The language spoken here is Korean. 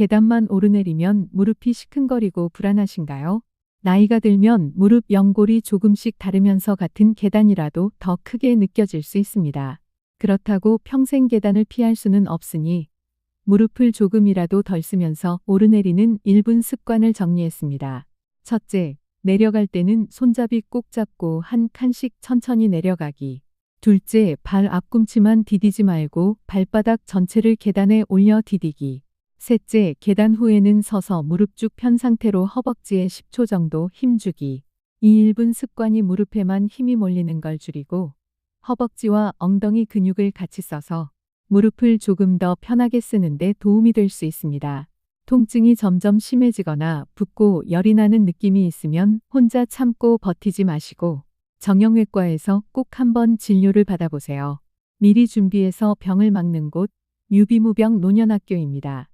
계단만 오르내리면 무릎이 시큰거리고 불안하신가요? 나이가 들면 무릎 연골이 조금씩 다르면서 같은 계단이라도 더 크게 느껴질 수 있습니다. 그렇다고 평생 계단을 피할 수는 없으니 무릎을 조금이라도 덜 쓰면서 오르내리는 1분 습관을 정리했습니다. 첫째, 내려갈 때는 손잡이 꼭 잡고 한 칸씩 천천히 내려가기. 둘째, 발 앞꿈치만 디디지 말고 발바닥 전체를 계단에 올려 디디기. 셋째, 계단 후에는 서서 무릎 쭉 편 상태로 허벅지에 10초 정도 힘주기. 이 1분 습관이 무릎에만 힘이 몰리는 걸 줄이고 허벅지와 엉덩이 근육을 같이 써서 무릎을 조금 더 편하게 쓰는데 도움이 될 수 있습니다. 통증이 점점 심해지거나 붓고 열이 나는 느낌이 있으면 혼자 참고 버티지 마시고 정형외과에서 꼭 한번 진료를 받아보세요. 미리 준비해서 병을 막는 곳 유비무병 노년학교입니다.